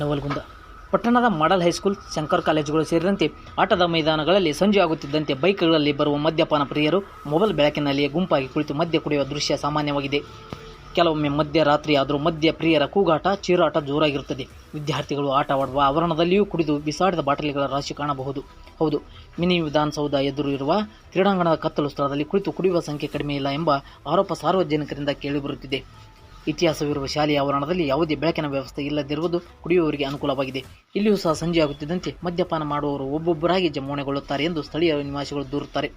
ನವಲ್ಗುಂದ. ಪಟ್ಟಣದ ಮಾಡಲ್ ಹೈಸ್ಕೂಲ್, ಶಂಕರ್ ಕಾಲೇಜುಗಳು ಸೇರಿದಂತೆ ಆಟದ ಮೈದಾನಗಳಲ್ಲಿ ಸಂಜೆ ಆಗುತ್ತಿದ್ದಂತೆ ಬೈಕ್ಗಳಲ್ಲಿ ಬರುವ ಮದ್ಯಪಾನ ಪ್ರಿಯರು ಮೊಬೈಲ್ ಬೆಳಕಿನಲ್ಲಿಯೇ ಗುಂಪಾಗಿ ಕುಳಿತು ಮದ್ಯ ಕುಡಿಯುವ ದೃಶ್ಯ ಸಾಮಾನ್ಯವಾಗಿದೆ. ಕೆಲವೊಮ್ಮೆ ಮಧ್ಯರಾತ್ರಿ ಆದರೂ ಮದ್ಯ ಪ್ರಿಯರ ಕೂಗಾಟ, ಚೀರಾಟ ಜೋರಾಗಿರುತ್ತದೆ. ವಿದ್ಯಾರ್ಥಿಗಳು ಆಟವಾಡುವ ಆವರಣದಲ್ಲಿಯೂ ಕುಡಿದು ಬಿಸಾಡಿದ ಬಾಟಲಿಗಳ ರಾಶಿ ಕಾಣಬಹುದು. ಹೌದು, ಮಿನಿ ವಿಧಾನಸೌಧ ಎದುರು ಇರುವ ಕ್ರೀಡಾಂಗಣದ ಕತ್ತಲು ಸ್ಥಳದಲ್ಲಿ ಕುಳಿತು ಕುಡಿಯುವ ಸಂಖ್ಯೆ ಕಡಿಮೆ ಇಲ್ಲ ಎಂಬ ಆರೋಪ ಸಾರ್ವಜನಿಕರಿಂದ ಕೇಳಿಬರುತ್ತಿದೆ ಇತಿಹಾಸವಿರುವ ಶಾಲೆಯ ಆವರಣದಲ್ಲಿ ಯಾವುದೇ ಬೆಳಕಿನ ವ್ಯವಸ್ಥೆ ಇಲ್ಲದಿರುವುದು ಕುಡಿಯುವವರಿಗೆ ಅನುಕೂಲವಾಗಿದೆ. ಇಲ್ಲಿಯೂ ಸಹ ಸಂಜೆಯಾಗುತ್ತಿದ್ದಂತೆ ಮದ್ಯಪಾನ ಮಾಡುವವರು ಒಬ್ಬೊಬ್ಬರಾಗಿ ಜಮಾವಣೆಗೊಳ್ಳುತ್ತಾರೆ ಎಂದು ಸ್ಥಳೀಯ ನಿವಾಸಿಗಳು ದೂರುತ್ತಾರೆ.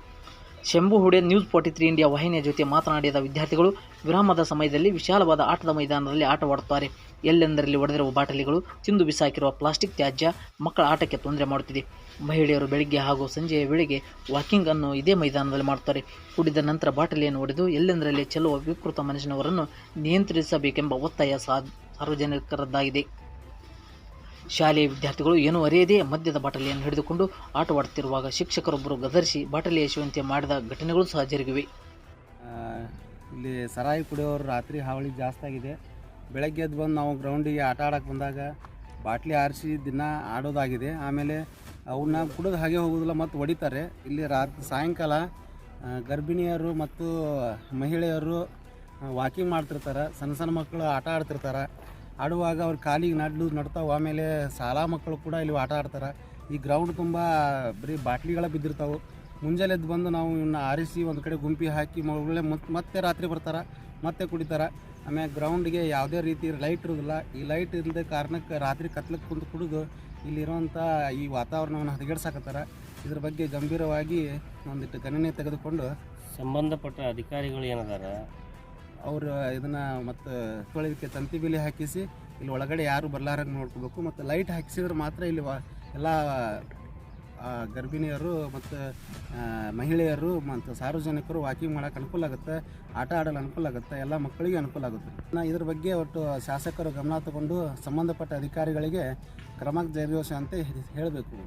Shambhu Hude news forty three India ವಾಹಿನಿಯ ಜೊತೆ ಮಾತನಾಡಿದ ವಿದ್ಯಾರ್ಥಿಗಳು, ವಿರಾಮದ ಸಮಯದಲ್ಲಿ ವಿಶಾಲವಾದ ಆಟದ ಮೈದಾನದಲ್ಲಿ ಆಟವಾಡುತ್ತಾರೆ. ಎಲ್ಲೆಂದರಲ್ಲಿ ಒಡೆದಿರುವ ಬಾಟಲಿಗಳು, ತಿಂದು ಬಿಸಾಕಿರುವ ಪ್ಲಾಸ್ಟಿಕ್ ತ್ಯಾಜ್ಯ ಮಕ್ಕಳ ಆಟಕ್ಕೆ ತೊಂದರೆ ಮಾಡುತ್ತಿದೆ. ಮಹಿಳೆಯರು ಬೆಳಿಗ್ಗೆ ಹಾಗೂ ಸಂಜೆಯ ವೇಳೆಗೆ ವಾಕಿಂಗ್ ಅನ್ನು ಇದೇ ಮೈದಾನದಲ್ಲಿ ಮಾಡುತ್ತಾರೆ. ಕುಡಿದ ನಂತರ ಬಾಟಲಿಯನ್ನು ಒಡೆದು ಎಲ್ಲೆಂದರಲ್ಲಿ ಚೆಲ್ಲುವ ವಿಕೃತ ಮನುಷ್ಯನವರನ್ನು ನಿಯಂತ್ರಿಸಬೇಕೆಂಬ ಒತ್ತಾಯ ಸಾರ್ವಜನಿಕರದ್ದಾಗಿದೆ. ಶಾಲೆಯ ವಿದ್ಯಾರ್ಥಿಗಳು ಏನೂ ಅರಿಯದೇ ಮದ್ಯದ ಬಾಟಲಿಯನ್ನು ಹಿಡಿದುಕೊಂಡು ಆಟವಾಡುತ್ತಿರುವಾಗ ಶಿಕ್ಷಕರೊಬ್ಬರು ಗದರಿಸಿ ಬಾಟಲಿ ಎಸೆಯುವಂತೆ ಮಾಡಿದ ಘಟನೆಗಳು ಸಹ ಜರುಗಿವೆ ಇಲ್ಲಿ ಸರಾಯಿ ಕುಡಿಯೋರು ರಾತ್ರಿ ಹಾವಳಿ ಜಾಸ್ತಿ ಆಗಿದೆ. ಬೆಳಗ್ಗೆ ಎದ್ದು ಬಂದು ನಾವು ಗ್ರೌಂಡಿಗೆ ಆಟ ಆಡಕ್ಕೆ ಬಂದಾಗ ಬಾಟ್ಲಿ ಆರಿಸಿ ದಿನ ಆಡೋದಾಗಿದೆ. ಆಮೇಲೆ ಅವನ್ನ ಕುಡಿದು ಹಾಗೆ ಹೋಗೋದಿಲ್ಲ, ಮತ್ತು ಹೊಡಿತಾರೆ. ಇಲ್ಲಿ ರಾತ್ರಿ ಸಾಯಂಕಾಲ ಗರ್ಭಿಣಿಯರು ಮತ್ತು ಮಹಿಳೆಯರು ವಾಕಿಂಗ್ ಮಾಡ್ತಿರ್ತಾರೆ. ಸಣ್ಣ ಸಣ್ಣ ಮಕ್ಕಳು ಆಟ ಆಡ್ತಿರ್ತಾರೆ. ಆಡುವಾಗ ಅವ್ರ ಕಾಲಿಗೆ ನಡ್ಲು ನಡ್ತಾವೆ, ಆಮೇಲೆ ಶಾಲಾ ಮಕ್ಕಳು ಕೂಡ ಇಲ್ಲಿ ಆಟ ಆಡ್ತಾರೆ. ಈ ಗ್ರೌಂಡ್ ತುಂಬ ಬರೀ ಬಾಟ್ಲಿಗಳ ಬಿದ್ದಿರ್ತಾವೆ. ಮುಂಜಾನೆ ಎದ್ದು ಬಂದು ನಾವು ಇವನ್ನ ಆರಿಸಿ ಒಂದು ಕಡೆ ಗುಂಪಿ ಹಾಕಿ ಮಗಳೇ ಮತ್ತೆ ರಾತ್ರಿ ಬರ್ತಾರೆ, ಮತ್ತೆ ಕುಡಿತಾರೆ. ಆಮೇಲೆ ಗ್ರೌಂಡ್ಗೆ ಯಾವುದೇ ರೀತಿ ಲೈಟ್ ಇರೋದಿಲ್ಲ. ಈ ಲೈಟ್ ಇಲ್ಲದ ಕಾರಣಕ್ಕೆ ರಾತ್ರಿ ಕತ್ಲಕ್ಕೆ ಕುಂತು ಕುಡಿದು ಇಲ್ಲಿರುವಂಥ ಈ ವಾತಾವರಣವನ್ನು ಹದಗೆಡ್ಸಾಕತ್ತಾರ. ಇದ್ರ ಬಗ್ಗೆ ಗಂಭೀರವಾಗಿ ಒಂದಿಟ್ಟು ಗಣನೆ ತೆಗೆದುಕೊಂಡು ಸಂಬಂಧಪಟ್ಟ ಅಧಿಕಾರಿಗಳು ಏನದಾರ? ಅವರು ಇದನ್ನು ಮತ್ತು ತೊಳೆದಕ್ಕೆ ತಂತಿ ಬಿಲಿ ಹಾಕಿಸಿ ಇಲ್ಲಿ ಒಳಗಡೆ ಯಾರು ಬರ್ಲಾರಂಗೆ ನೋಡ್ಕೋಬೇಕು. ಮತ್ತು ಲೈಟ್ ಹಾಕಿಸಿದ್ರೆ ಮಾತ್ರ ಇಲ್ಲಿ ವಾ ಎಲ್ಲ ಗರ್ಭಿಣಿಯರು ಮತ್ತು ಮಹಿಳೆಯರು ಮತ್ತು ಸಾರ್ವಜನಿಕರು ವಾಕಿಂಗ್ ಮಾಡೋಕೆ ಅನುಕೂಲ ಆಗುತ್ತೆ. ಆಟ ಆಡಲು ಅನುಕೂಲ ಆಗುತ್ತೆ. ಎಲ್ಲ ಮಕ್ಕಳಿಗೆ ಅನುಕೂಲ ಆಗುತ್ತೆ. ನಾ ಇದ್ರ ಬಗ್ಗೆ ಒಟ್ಟು ಶಾಸಕರು ಗಮನ ತಗೊಂಡು ಸಂಬಂಧಪಟ್ಟ ಅಧಿಕಾರಿಗಳಿಗೆ ಕ್ರಮ ಜರುಗಿಸ ಅಂತ ಹೇಳಬೇಕು.